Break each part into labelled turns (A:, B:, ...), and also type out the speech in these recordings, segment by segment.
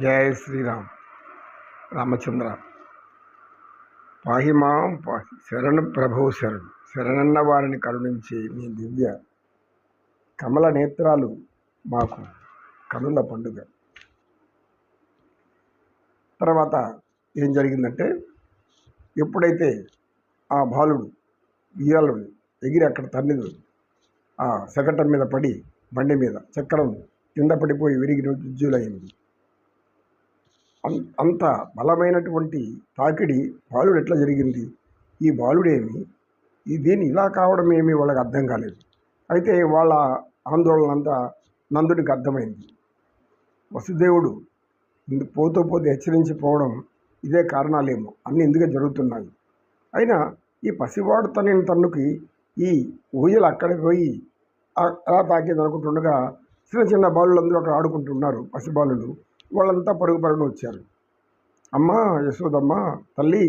A: జయ శ్రీరామ్. రామచంద్ర. పాహిమాం పాహి శరణు ప్రభు శరణు. శరణన్న వారిని కరుణించి మీ దివ్య కమల నేత్రాలు మాకు కనుల పండుగ. తర్వాత ఏం జరిగిందంటే ఎప్పుడైతే ఆ బాలుడు ఉయ్యాలుడు ఎగిరి అక్కడ తన్నిదు ఆ శకటం మీద పడి బండి మీద చక్రం కింద పడిపోయి విరిగి రుజ్జులైంది అంత బలమైనటువంటి తాకిడి బాలుడు ఎట్లా జరిగింది? ఈ బాలుడేమి? ఈ దీని ఇలా కావడం ఏమి వాళ్ళకి అర్థం కాలేదు. అయితే వాళ్ళ ఆందోళన అంతా నందుడికి అర్థమైంది. వసుదేవుడు పోతూ పోతే హెచ్చరించిపోవడం ఇదే కారణాలేమో అన్నీ ఎందుకే జరుగుతున్నాయి. అయినా ఈ పసివాడు తనని తన్నుకి ఈ ఊయలు అక్కడికి పోయి అలా తాకేది అనుకుంటుండగా చిన్న చిన్న బాలులందరూ అక్కడ ఆడుకుంటున్నారు పసిబాలులు. వాళ్ళంతా పరుగు పరుగున వచ్చారు. అమ్మ యశోదమ్మ తల్లి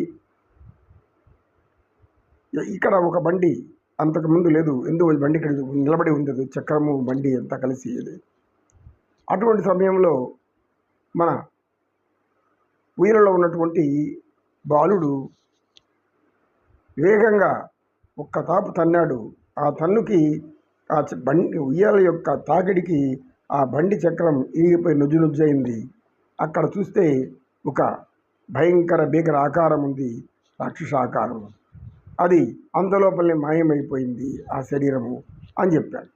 A: ఇక్కడ ఒక బండి అంతకు ముందు లేదు. ఎందుకు బండి ఇక్కడ నిలబడి ఉంది అది చక్రము బండి అంతా కలిసి ఇది. అటువంటి సమయంలో మన ఉయ్యలలో ఉన్నటువంటి బాలుడు వేగంగా ఒక్క తాపు తన్నాడు. ఆ తన్నుకి ఆ బండి ఉయ్యాల యొక్క తాకిడికి ఆ బండి చక్రం ఇరిగిపోయి నుజ్జు నుజ్జయింది అక్కడ చూస్తే ఒక భయంకర భీకర ఆకారం ఉంది రాక్షస ఆకారం. అది అంతలోపలనే మాయమైపోయింది ఆ శరీరము అని చెప్పాడు.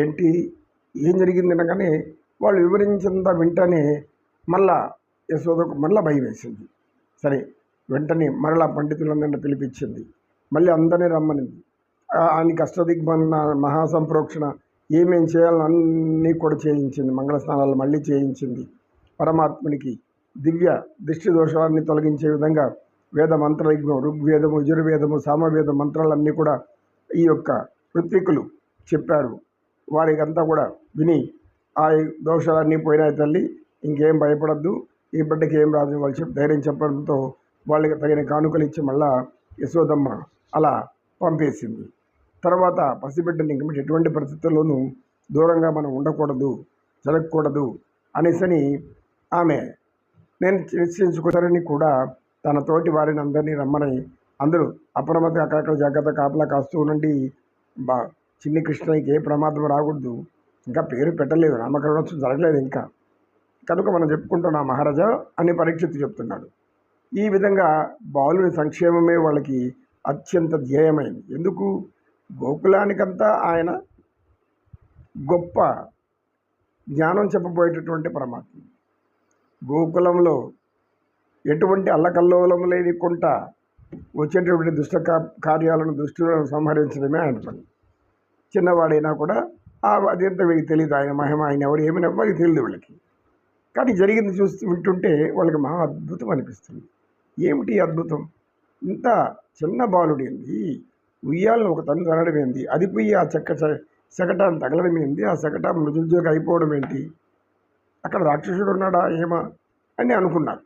A: ఏంటి? ఏం జరిగింది అనగానే వాళ్ళు వివరించినంత వెంటనే మళ్ళా యశోదకు మళ్ళా భయం వేసింది. సరే వెంటనే మరలా పండితులందరిని పిలిపించింది. మళ్ళీ అందరినీ రమ్మనింది. ఆయన ఆయనకి మహాసంప్రోక్షణ ఏమేమి చేయాలని అన్నీ కూడా చేయించింది. మంగళ స్నానాలు మళ్ళీ చేయించింది. పరమాత్మునికి దివ్య దృష్టి దోషాలన్నీ తొలగించే విధంగా వేద మంత్రయజ్ఞం ఋగ్వేదము యజుర్వేదము సామవేద మంత్రాలన్నీ కూడా ఈ యొక్క ఋత్వికులు చెప్పారు. వారికంతా కూడా విని ఆ దోషాలన్నీ పోయినాయి తల్లి. ఇంకేం భయపడద్దు. ఈ బిడ్డకి ఏం రాదు వాళ్ళు చెప్పి ధైర్యం చెప్పడంతో వాళ్ళకి తగిన కానుకలు ఇచ్చి మళ్ళా యశోదమ్మ అలా పంపేసింది. తర్వాత పసిబిడ్డని ఇంక ఎటువంటి పరిస్థితుల్లోనూ దూరంగా మనం ఉండకూడదు జరగకూడదు అనేసని ఆమె నేను నిశ్చయించుకుంటారని కూడా తన తోటి వారిని అందరినీ రమ్మని అందరూ అప్రమత్తంగా అక్కడక్కడ జాగ్రత్త కాపలా కాస్తూ ఉండండి. బా చిన్ని కృష్ణయ్యకి ఏ ప్రమాదం రాకూడదు. ఇంకా పేరు పెట్టలేదు నామకరణోత్సవం జరగలేదు ఇంకా. కనుక మనం చెప్పుకుంటున్నాం మహారాజా అని పరీక్షిత్తు చెప్తున్నాడు. ఈ విధంగా బాలుని సంక్షేమమే వాళ్ళకి అత్యంత ధ్యేయమైంది. ఎందుకు? గోకులానికంతా ఆయన గొప్ప జ్ఞానం చెప్పబోయేటటువంటి పరమాత్మ. గోకులంలో ఎటువంటి అల్లకల్లోలం లేని కొంట వచ్చేటటువంటి దుష్ట కార్యాలను దుష్టులను సంహరించడమే ఆయన పని. చిన్నవాడైనా కూడా ఆ అదేంత వీళ్ళకి తెలియదు ఆయన మహిమ ఆయన ఎవరు ఏమైనా తెలియదు వీళ్ళకి. కానీ జరిగింది చూస్తూ వింటుంటే వాళ్ళకి మహా అద్భుతం అనిపిస్తుంది. ఏమిటి అద్భుతం? ఇంత చిన్న బాలుడేంది ఉయ్యాలను ఒక తను తనడం అది పోయి ఆ చెక్క చ- శకటాన్ని తగలడం ఏంది ఆ శకటం మృదుజోగా అయిపోవడం ఏంటి? అక్కడ రాక్షసుడు ఉన్నాడా? ఏమా? అని అనుకున్నారు.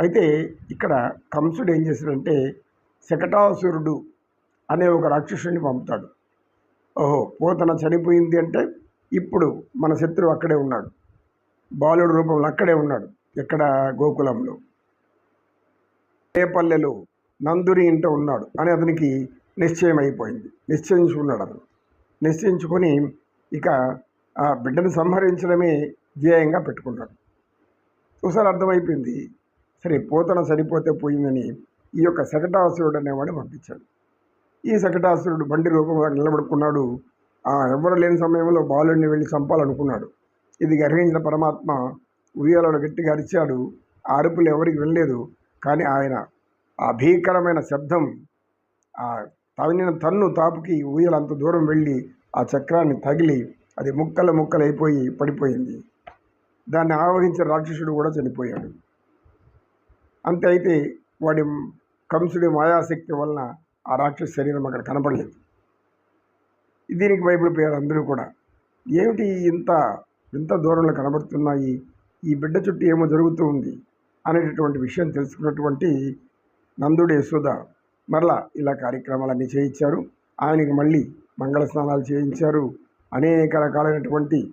A: అయితే ఇక్కడ కంసుడు ఏం చేశాడంటే శకటాసురుడు అనే ఒక రాక్షసుడిని పంపుతాడు. ఓహో పోతన చనిపోయింది అంటే ఇప్పుడు మన శత్రువు అక్కడే ఉన్నాడు. బాలుడు రూపంలో అక్కడే ఉన్నాడు ఎక్కడ గోకులంలో. రేపల్లెలో నందుని ఇంట ఉన్నాడు అని అతనికి నిశ్చయమైపోయింది. నిశ్చయించుకున్నాడు అతను. నిశ్చయించుకొని ఇక ఆ బిడ్డను సంహరించడమే ధ్యేయంగా పెట్టుకున్నాడు ఒకసారి అర్థమైపోయింది? సరే పోతన సరిపోతే పోయిందని ఈ యొక్క శకటాసురుడు అనేవాడు పంపించాడు. ఈ శకటాసురుడు బండి రూపంలో నిలబడుకున్నాడు. ఆ లేని సమయంలో బాలుడిని వెళ్ళి చంపాలనుకున్నాడు. ఇది గ్రహించిన పరమాత్మ ఉయ్యాలను గట్టిగా అరిచాడు. ఆ అరుపులు ఎవరికి వెళ్ళలేదు కానీ ఆయన ఆ భీకరమైన శబ్దం ఆ తగిన తన్ను తాపుకి ఊయలు అంత దూరం వెళ్ళి ఆ చక్రాన్ని తగిలి అది ముక్కలు ముక్కలు అయిపోయి పడిపోయింది. దాన్ని ఆవహించిన రాక్షసుడు కూడా చనిపోయాడు. అంతే అయితే వాడి కంసుడి మాయాశక్తి వలన ఆ రాక్షస శరీరం అక్కడ కనపడలేదు. దీనికి భయపడిపోయారు అందరూ కూడా. ఏమిటి ఇంత ఇంత దూరంలో కనబడుతున్నాయి? ఈ బిడ్డ చుట్టూ ఏమో జరుగుతూ ఉంది అనేటటువంటి విషయం తెలుసుకున్నటువంటి నందుడు యశోద మరలా ఇలా కార్యక్రమాలన్నీ చేయించారు. ఆయనకి మళ్ళీ మంగళ స్నానాలు చేయించారు. అనేక రకాలైనటువంటి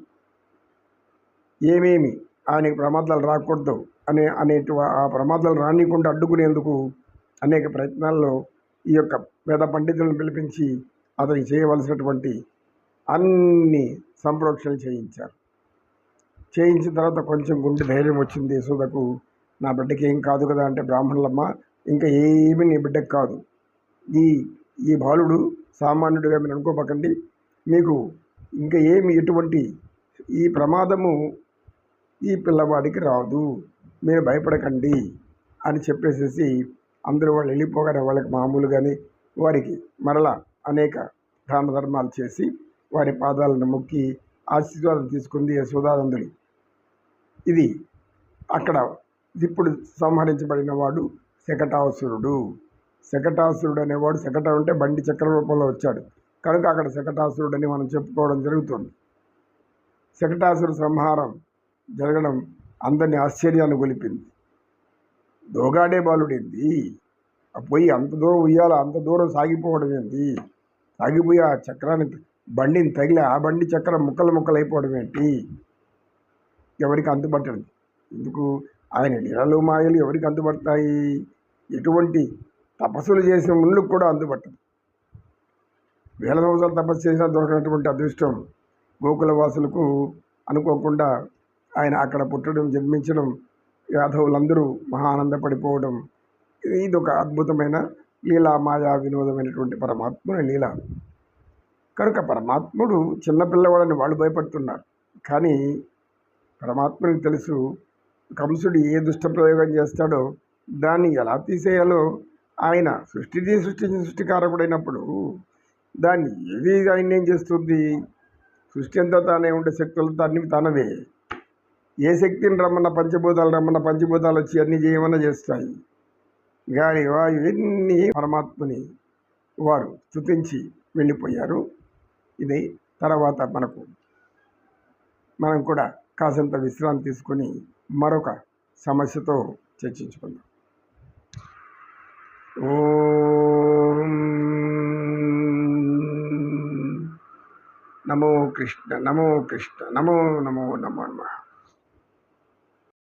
A: ఏమేమి ఆయనకి ప్రమాదాలు రాకూడదు అనే అనేటి ఆ ప్రమాదాలు రానికుండా అడ్డుకునేందుకు అనేక ప్రయత్నాల్లో ఈ యొక్క వేద పండితులను పిలిపించి అతనికి చేయవలసినటువంటి అన్ని సంప్రోక్షణలు చేయించారు. చేయించిన తర్వాత కొంచెం గుండె ధైర్యం వచ్చింది. యశోదకు నా బిడ్డకి ఏం కాదు కదా అంటే బ్రాహ్మణులమ్మ ఇంకా ఏమీ నీ బిడ్డకు కాదు. ఈ ఈ బాలుడు సామాన్యుడిగా మీరు అనుకోపకండి. మీకు ఇంకా ఏమి ఎటువంటి ఈ ప్రమాదము ఈ పిల్లవాడికి రాదు. మీరు భయపడకండి అని చెప్పేసేసి అందరూ వాళ్ళు వెళ్ళిపోగానే వాళ్ళకి మామూలుగానే వారికి మరలా అనేక దాన ధర్మాలు చేసి వారి పాదాలను మొక్కి ఆశీర్వాదం తీసుకుంది యశోదానందుడు. ఇది అక్కడ ఇప్పుడు సంహరించబడిన వాడు శకటాసురుడు. శకటాసురుడు అనేవాడు శకట అంటే బండి చక్ర రూపంలో వచ్చాడు. కనుక అక్కడ శకటాసురుడు అని మనం చెప్పుకోవడం జరుగుతుంది. శకటాసురు సంహారం జరగడం అందరినీ ఆశ్చర్యాన్ని గొలిపింది దోగాడే బాలుడేంది? ఆ పోయి అంత దూరం ఉయ్యాల అంత దూరం సాగిపోవడం ఏంటి? సాగిపోయి ఆ చక్రాన్ని బండిని తగిలి ఆ బండి చక్రం ముక్కలు ముక్కలు అయిపోవడం ఏంటి? ఎవరికి అంతుపట్టదు ఎందుకు? ఆయన లీలలు మాయలు ఎవరికి అందుబడతాయి ఎటువంటి తపస్సులు చేసిన ముళ్ళకు కూడా అంతుపట్టదు వేల సంవత్సరాలు తపస్సు చేసినా దొరకనటువంటి అదృష్టం గోకుల వాసులకు అనుకోకుండా ఆయన అక్కడ పుట్టడం జన్మించడం యాదవులందరూ మహా ఆనందపడిపోవడం ఇది ఒక అద్భుతమైన లీలా మాయా వినోదమైనటువంటి పరమాత్ముని లీల. కనుక పరమాత్ముడు చిన్నపిల్లవాడని వాళ్ళు భయపడుతున్నారు. కానీ పరమాత్మునికి తెలుసు కంసుడు ఏ దుష్ట ప్రయోగం చేస్తాడో దాన్ని ఎలా తీసేయాలో ఆయన సృష్టిని సృష్టించిన సృష్టికారకుడైనప్పుడు దాన్ని ఏది ఆయన ఏం చేస్తుంది? సృష్టి అంతా తానే ఉండే శక్తులు తన్ని తనవే. ఏ శక్తిని రమ్మన్న పంచభూతాలు రమ్మన్న పంచభూతాలు వచ్చి అన్ని చేయమన్నా చేస్తాయి? గాలి ఇవన్నీ పరమాత్మని వారు స్థుతించి వెళ్ళిపోయారు. ఇది తర్వాత మనకు మనం కూడా కాసంత విశ్రాంతి తీసుకొని మరొక సమస్యతో చర్చించుకుందాం. ఓ నమో కృష్ణ నమో కృష్ణ నమో నమో నమో నమః.